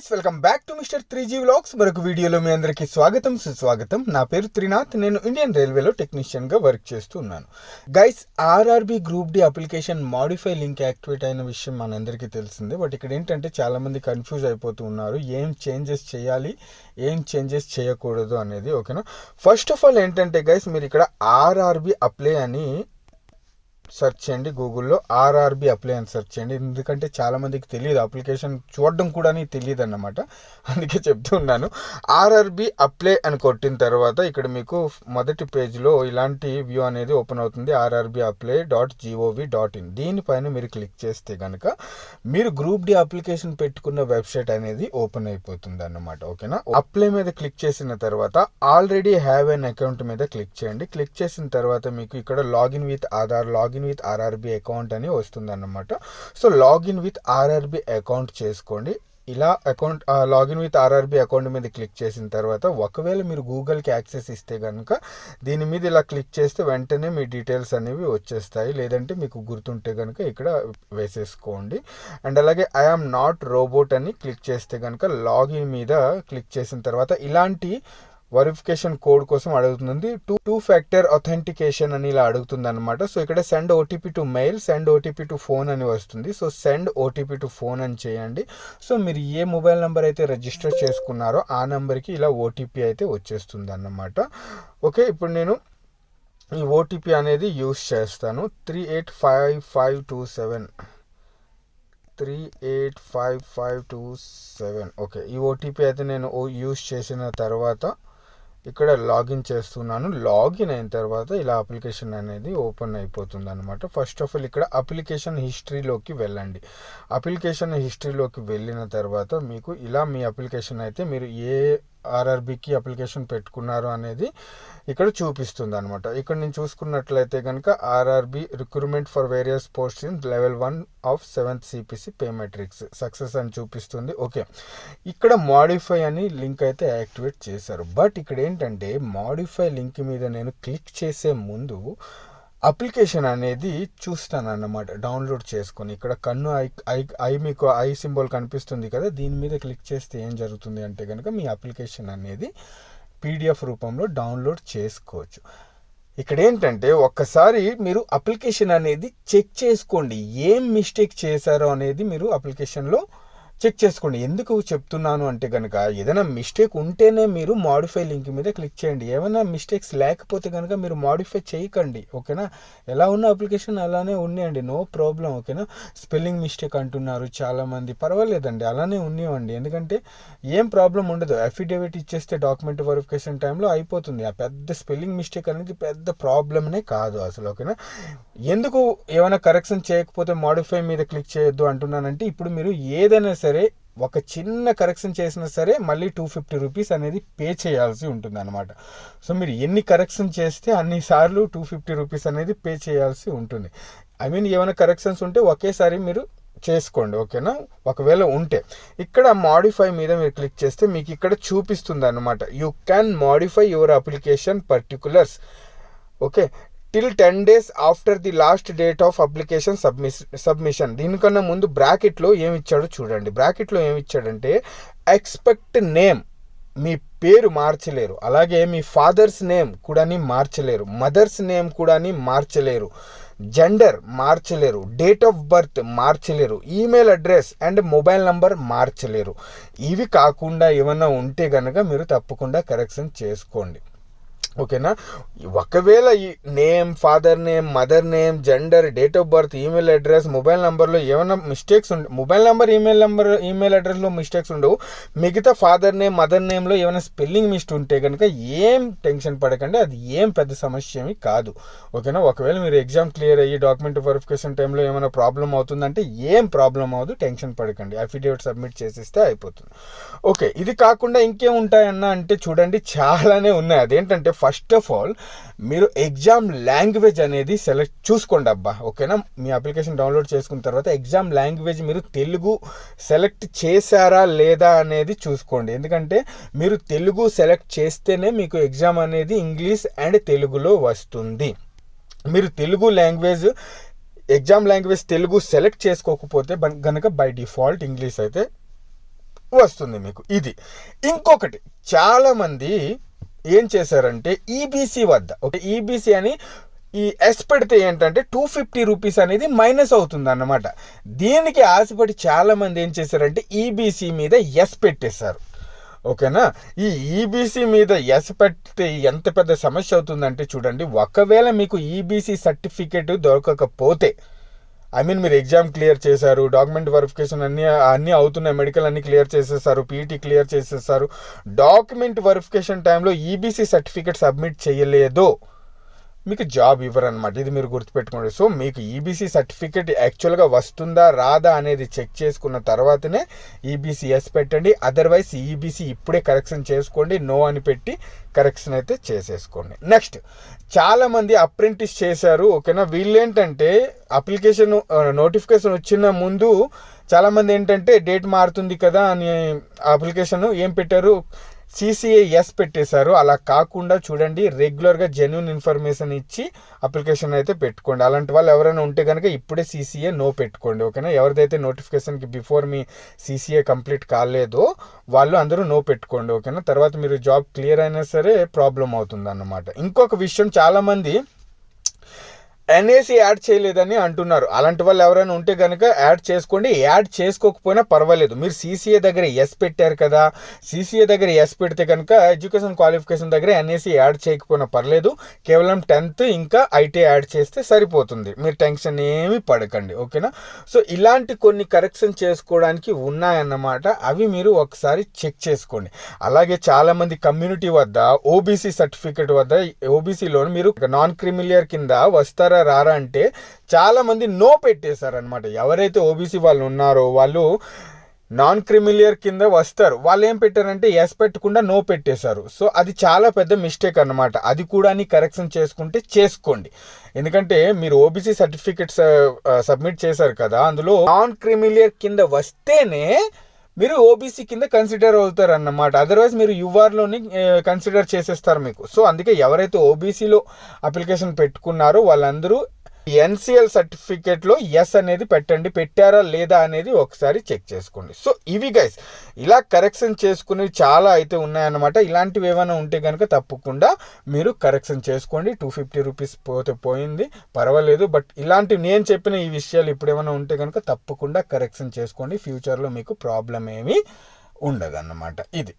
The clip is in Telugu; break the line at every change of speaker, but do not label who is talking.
Guys welcome back to mister three G vlogs మరొక వీడియోలో మీ అందరికీ స్వాగతం సుస్వాగతం. నా పేరు త్రినాథ్. నేను ఇండియన్ రైల్వేలో టెక్నీషియన్గా వర్క్ చేస్తున్నాను. Guys RRB group D application modify link activate అయిన విషయం మనందరికీ తెలిసిందే. బట్ ఇక్కడ ఏంటంటే చాలామంది కన్ఫ్యూజ్ అయిపోతూ ఉన్నారు. ఏం చేంజెస్ చేయాలి ఏం చేంజెస్ చేయకూడదు అనేది ఓకేనా ఫస్ట్ ఆఫ్ ఆల్ ఏంటంటే గైస్ మీరు ఇక్కడ ఆర్ఆర్బి అప్లై అని సెర్చ్ చేయండి గూగుల్లో ఆర్ఆర్బి అప్లై అని సెర్చ్ చేయండి. ఎందుకంటే చాలామందికి తెలియదు. అప్లికేషన్ చూడడం కూడా తెలియదు అన్నమాట. అందుకే చెప్తున్నాను ఆర్ఆర్బి అప్లై అని కొట్టిన తర్వాత ఇక్కడ మీకు మొదటి పేజ్లో ఇలాంటి వ్యూ అనేది ఓపెన్ అవుతుంది. RRB apply dot G O V dot in. దీనిపైన మీరు క్లిక్ చేస్తే కనుక మీరు గ్రూప్ డి అప్లికేషన్ పెట్టుకున్న వెబ్సైట్ అనేది ఓపెన్ అయిపోతుంది అన్నమాట. ఓకేనా? అప్లై మీద క్లిక్ చేసిన తర్వాత ఆల్రెడీ హ్యావ్ ఎన్ అకౌంట్ మీద క్లిక్ చేయండి. క్లిక్ చేసిన తర్వాత మీకు ఇక్కడ login with Aadhaar login with RRB account అని వస్తుంది అన్నమాట so login with RRB account చేసుకోండి. ఇలా account login with RRB account మీద క్లిక్ చేసిన తర్వాత ఒకవేళ మీరు గూగుల్కి యాక్సెస్ ఇస్తే కనుక దీని మీద ఇలా క్లిక్ చేస్తే వెంటనే మీ డీటెయిల్స్ అనేవి వచ్చేస్తాయి. లేదంటే మీకు గుర్తుంటే కనుక ఇక్కడ వేసేసుకోండి. అండ్ అలాగే ఐఆమ్ నాట్ రోబోట్ అని క్లిక్ చేస్తే కనుక లాగిన్ మీద క్లిక్ చేసిన తర్వాత ఇలాంటి వెరిఫికేషన్ కోడ్ కోసం అడుగుతుంది. టూ టూ ఫ్యాక్టర్ అథెంటికేషన్ అని ఇలా అడుగుతుంది అనమాట సో ఇక్కడ send OTP to mail send OTP to phone అని వస్తుంది. So send OTP to phone అని చేయండి. సో మీరు ఏ మొబైల్ నెంబర్ అయితే రిజిస్టర్ చేసుకున్నారో ఆ నెంబర్కి ఇలా ఓటీపీ అయితే వచ్చేస్తుంది అన్నమాట ఓకే ఇప్పుడు నేను ఈ ఓటీపీ అనేది యూస్ చేస్తాను. Three eight five five two seven three eight five five two seven okay ఈ ఓటీపీ అయితే నేను యూస్ చేసిన తర్వాత ఇక్కడ లాగిన్ చేస్తున్నాను. లాగిన్ అయిన తర్వాత ఇలా అప్లికేషన్ అనేది ఓపెన్ అయిపోతుంది అనమాట ఫస్ట్ ఆఫ్ ఆల్ ఇక్కడ అప్లికేషన్ హిస్టరీలోకి వెళ్ళండి. అప్లికేషన్ హిస్టరీలోకి వెళ్ళిన తర్వాత మీకు ఇలా మీ అప్లికేషన్ అయితే మీరు ఏ ఆర్ఆర్బికి అప్లికేషన్ పెట్టుకున్నారు అనేది ఇక్కడ చూపిస్తుంది అనమాట ఇక్కడ నేను చూసుకున్నట్లయితే కనుక RRB recruitment for various post in level one of seventh CPC pay matrix. Success అని చూపిస్తుంది. ఓకే. ఇక్కడ మాడిఫై అని లింక్ అయితే యాక్టివేట్ చేశారు. బట్ ఇక్కడ ఏంటంటే మాడిఫై లింక్ మీద నేను క్లిక్ చేసే ముందు అప్లికేషన్ అనేది చూస్తాను అన్నమాట డౌన్లోడ్ చేసుకొని. ఇక్కడ కన్ను ఐ ఐ ఐ మీకు ఐ సింబల్ కనిపిస్తుంది కదా దీని మీద క్లిక్ చేస్తే ఏం జరుగుతుంది అంటే కనుక మీ అప్లికేషన్ అనేది పీడిఎఫ్ రూపంలో డౌన్లోడ్ చేసుకోవచ్చు. ఇక్కడ ఏంటంటే ఒక్కసారి మీరు అప్లికేషన్ అనేది చెక్ చేసుకోండి. ఏం మిస్టేక్ చేశారో అనేది మీరు అప్లికేషన్లో చెక్ చేసుకోండి. ఎందుకు చెప్తున్నాను అంటే కనుక ఏదైనా మిస్టేక్ ఉంటేనే మీరు మాడిఫై లింక్ మీద క్లిక్ చేయండి. ఏమైనా మిస్టేక్స్ లేకపోతే కనుక మీరు మాడిఫై చేయకండి. ఓకేనా? ఎలా ఉన్న అప్లికేషన్ అలానే ఉన్నాయండి. నో ప్రాబ్లం ఓకేనా? స్పెల్లింగ్ మిస్టేక్ అంటున్నారు చాలామంది. పర్వాలేదండి అలానే ఉన్నాయండి. ఎందుకంటే ఏం ప్రాబ్లం ఉండదు. అఫిడేవిట్ ఇచ్చేస్తే డాక్యుమెంట్ వెరిఫికేషన్ టైంలో అయిపోతుంది. ఆ పెద్ద స్పెల్లింగ్ మిస్టేక్ అనేది పెద్ద ప్రాబ్లమ్నే కాదు అసలు ఓకేనా? ఎందుకు ఏమైనా కరెక్షన్ చేయకపోతే మాడిఫై మీద క్లిక్ చేయొద్దు అంటున్నానంటే ఇప్పుడు మీరు ఏదైనా సరే సరే ఒక చిన్న కరెక్షన్ చేసినా సరే మళ్ళీ టూ ఫిఫ్టీ రూపీస్ అనేది పే చేయాల్సి ఉంటుంది అనమాట సో మీరు ఎన్ని కరెక్షన్ చేస్తే అన్నిసార్లు టూ ఫిఫ్టీ రూపీస్ అనేది పే చేయాల్సి ఉంటుంది. ఐ మీన్ ఏమైనా కరెక్షన్స్ ఉంటే ఒకేసారి మీరు చేసుకోండి ఓకేనా? ఒకవేళ ఉంటే. ఇక్కడ మాడిఫై మీద మీరు క్లిక్ చేస్తే మీకు ఇక్కడ చూపిస్తుంది అనమాట you can modify your application particulars okay till ten days after the last date of application submiss submission దీనికన్నా ముందు బ్రాకెట్లో ఏమి ఇచ్చాడో చూడండి. బ్రాకెట్లో ఏమి ఇచ్చాడంటే ఎక్స్పెక్ట్ నేమ్ మీ పేరు మార్చలేరు. అలాగే మీ ఫాదర్స్ నేమ్ కూడాని మార్చలేరు. మదర్స్ నేమ్ కూడాని మార్చలేరు. జెండర్ మార్చలేరు. డేట్ ఆఫ్ బర్త్ మార్చలేరు. Email address and mobile number మార్చలేరు. ఇవి కాకుండా ఏమన్నా ఉంటే కనుక మీరు తప్పకుండా కరెక్షన్ చేసుకోండి. ఓకేనా? ఒకవేళ ఈ name father name mother name gender date of birth email address mobile నెంబర్లో ఏమైనా మిస్టేక్స్ ఉండే mobile number email number email అడ్రస్లో మిస్టేక్స్ ఉండవు. మిగతా ఫాదర్ నేమ్ మదర్ నేమ్లో ఏమైనా స్పెల్లింగ్ మిస్టేక్ ఉంటే కనుక ఏం టెన్షన్ పడకండి. అది ఏం పెద్ద సమస్య ఏమి కాదు. ఓకేనా? ఒకవేళ మీరు ఎగ్జామ్ క్లియర్ అయ్యి డాక్యుమెంట్ వెరిఫికేషన్ టైంలో ఏమైనా ప్రాబ్లం అవుతుందంటే ఏం ప్రాబ్లం అవ్వదు. టెన్షన్ పడకండి. అఫిడేవిట్ సబ్మిట్ చేసేస్తే అయిపోతుంది. ఓకే. ఇది కాకుండా ఇంకేం ఉంటాయన్నా అంటే చూడండి. చాలానే ఉన్నాయి. అదేంటంటే ఫస్ట్ ఫస్ట్ ఆఫ్ ఆల్ మీరు ఎగ్జామ్ లాంగ్వేజ్ అనేది సెలెక్ట్ చూసుకోండి అబ్బా ఓకేనా? మీ అప్లికేషన్ డౌన్లోడ్ చేసుకున్న తర్వాత ఎగ్జామ్ లాంగ్వేజ్ మీరు తెలుగు సెలెక్ట్ చేశారా లేదా అనేది చూసుకోండి. ఎందుకంటే మీరు తెలుగు సెలెక్ట్ చేస్తేనే మీకు ఎగ్జామ్ అనేది ఇంగ్లీష్ అండ్ తెలుగులో వస్తుంది. మీరు Telugu language exam language Telugu select చేసుకోకపోతే కనుక బై డిఫాల్ట్ ఇంగ్లీష్ అయితే వస్తుంది మీకు. ఇది. ఇంకొకటి చాలామంది ఏం చేశారంటే ఈబీసీ వద్ద ఓకే? ఈబీసీ అని ఈ ఎస్ పెడితే ఏంటంటే టూ ఫిఫ్టీ రూపీస్ అనేది మైనస్ అవుతుంది అన్నమాట దీనికి ఆశపడి చాలామంది ఏం చేశారంటే ఈబీసీ మీద ఎస్ పెట్టేశారు. ఓకేనా? ఈ ఈబీసీ మీద ఎస్ పెడితే ఎంత పెద్ద సమస్య అవుతుందంటే చూడండి ఒకవేళ మీకు ఈబీసీ సర్టిఫికేట్ దొరకకపోతే ఐ మీన్ మీరు ఎగ్జామ్ క్లియర్ చేశారు డాక్యుమెంట్ వెరిఫికేషన్ అన్ని అన్నీ అవుతున్నాయి మెడికల్ అన్ని క్లియర్ చేసేసారు పీఈటీ క్లియర్ చేసేసారు. డాక్యుమెంట్ వెరిఫికేషన్ టైంలో ఈబీసీ సర్టిఫికేట్ సబ్మిట్ చేయలేదు. మీకు జాబ్ ఇవ్వరనమాట ఇది మీరు గుర్తుపెట్టుకోండి. సో మీకు ఈబీసీ సర్టిఫికేట్ యాక్చువల్గా వస్తుందా రాదా అనేది చెక్ చేసుకున్న తర్వాతనే ఈబీసీఎస్ పెట్టండి. అదర్వైజ్ ఈబీసీ ఇప్పుడే కరెక్షన్ చేసుకోండి. నో అని పెట్టి కరెక్షన్ అయితే చేసేసుకోండి. నెక్స్ట్ చాలామంది అప్రెంటిస్ చేశారు. ఓకేనా? వీళ్ళేంటంటే అప్లికేషన్ నోటిఫికేషన్ వచ్చిన ముందు చాలామంది ఏంటంటే డేట్ మారుతుంది కదా అని అప్లికేషన్ ఏం పెట్టారు? సీసీఏ ఎస్ పెట్టేశారు. అలా కాకుండా చూడండి రెగ్యులర్గా జెన్యున్ ఇన్ఫర్మేషన్ ఇచ్చి అప్లికేషన్ అయితే పెట్టుకోండి. అలాంటి వాళ్ళు ఎవరైనా ఉంటే కనుక ఇప్పుడే సీసీఏ నో పెట్టుకోండి ఓకేనా? ఎవరిదైతే నోటిఫికేషన్కి బిఫోర్ మీ సీసీఏ కంప్లీట్ కాలేదో వాళ్ళు అందరూ నో పెట్టుకోండి ఓకేనా? తర్వాత మీరు జాబ్ క్లియర్ అయినా సరే ప్రాబ్లం అవుతుంది అన్నమాట ఇంకొక విషయం చాలామంది ఎన్ఏసి యాడ్ చేయలేదని అంటున్నారు. అలాంటి వాళ్ళు ఎవరైనా ఉంటే కనుక యాడ్ చేసుకోండి. యాడ్ చేసుకోకపోయినా పర్వాలేదు. మీరు సీసీఏ దగ్గర ఎస్ పెట్టారు కదా సీసీఏ దగ్గర ఎస్ పెడితే కనుక ఎడ్యుకేషన్ క్వాలిఫికేషన్ దగ్గర ఎన్ఏసి యాడ్ చేయకపోయినా పర్లేదు. కేవలం టెన్త్ ఇంకా ఐటీ యాడ్ చేస్తే సరిపోతుంది. మీరు టెన్షన్ ఏమి పడకండి. ఓకేనా? సో ఇలాంటి కొన్ని కరెక్షన్ చేసుకోవడానికి ఉన్నాయన్నమాట. అవి మీరు ఒకసారి చెక్ చేసుకోండి. అలాగే చాలామంది కమ్యూనిటీ వద్ద ఓబీసీ సర్టిఫికేట్ వద్ద ఓబీసీలో మీరు నాన్ క్రిమిలియర్ కింద వస్తారా రారా అంటే చాలామంది నో పెట్టేశారనమాట ఎవరైతే ఓబీసీ వాళ్ళు ఉన్నారో వాళ్ళు నాన్ క్రిమిలియర్ కింద వస్తారు. వాళ్ళు ఏం పెట్టారంటే ఎస్ పెట్టకుండా నో పెట్టేశారు. సో అది చాలా పెద్ద మిస్టేక్ అనమాట అది కూడా కరెక్షన్ చేసుకుంటే చేసుకోండి. ఎందుకంటే మీరు ఓబీసీ సర్టిఫికెట్స్ సబ్మిట్ చేశారు కదా అందులో నాన్ క్రిమిలియర్ కింద వస్తేనే మీరు ఓబీసీ కింద కన్సిడర్ అవుతారు అన్నమాట అదర్వైజ్ మీరు యూఆర్లోని కన్సిడర్ చేసేస్తారు మీకు. సో అందుకే ఎవరైతే ఓబీసీలో అప్లికేషన్ పెట్టుకున్నారో వాళ్ళందరూ ఎన్సిఎల్ సర్టిఫికేట్లో ఎస్ అనేది పెట్టండి పెట్టారా లేదా అనేది ఒకసారి చెక్ చేసుకోండి. సో ఇవి గైస్ ఇలా కరెక్షన్ చేసుకునేవి చాలా అయితే ఉన్నాయన్నమాట. ఇలాంటివి ఏమైనా ఉంటే కనుక తప్పకుండా మీరు కరెక్షన్ చేసుకోండి. టూ ఫిఫ్టీ రూపీస్ పోతే పోయింది పర్వాలేదు. బట్ ఇలాంటివి నేను చెప్పిన ఈ విషయాలు ఇప్పుడు ఏమైనా ఉంటే కనుక తప్పకుండా కరెక్షన్ చేసుకోండి. ఫ్యూచర్లో మీకు ప్రాబ్లం ఏమీ ఉండదన్నమాట. ఇది ఇది.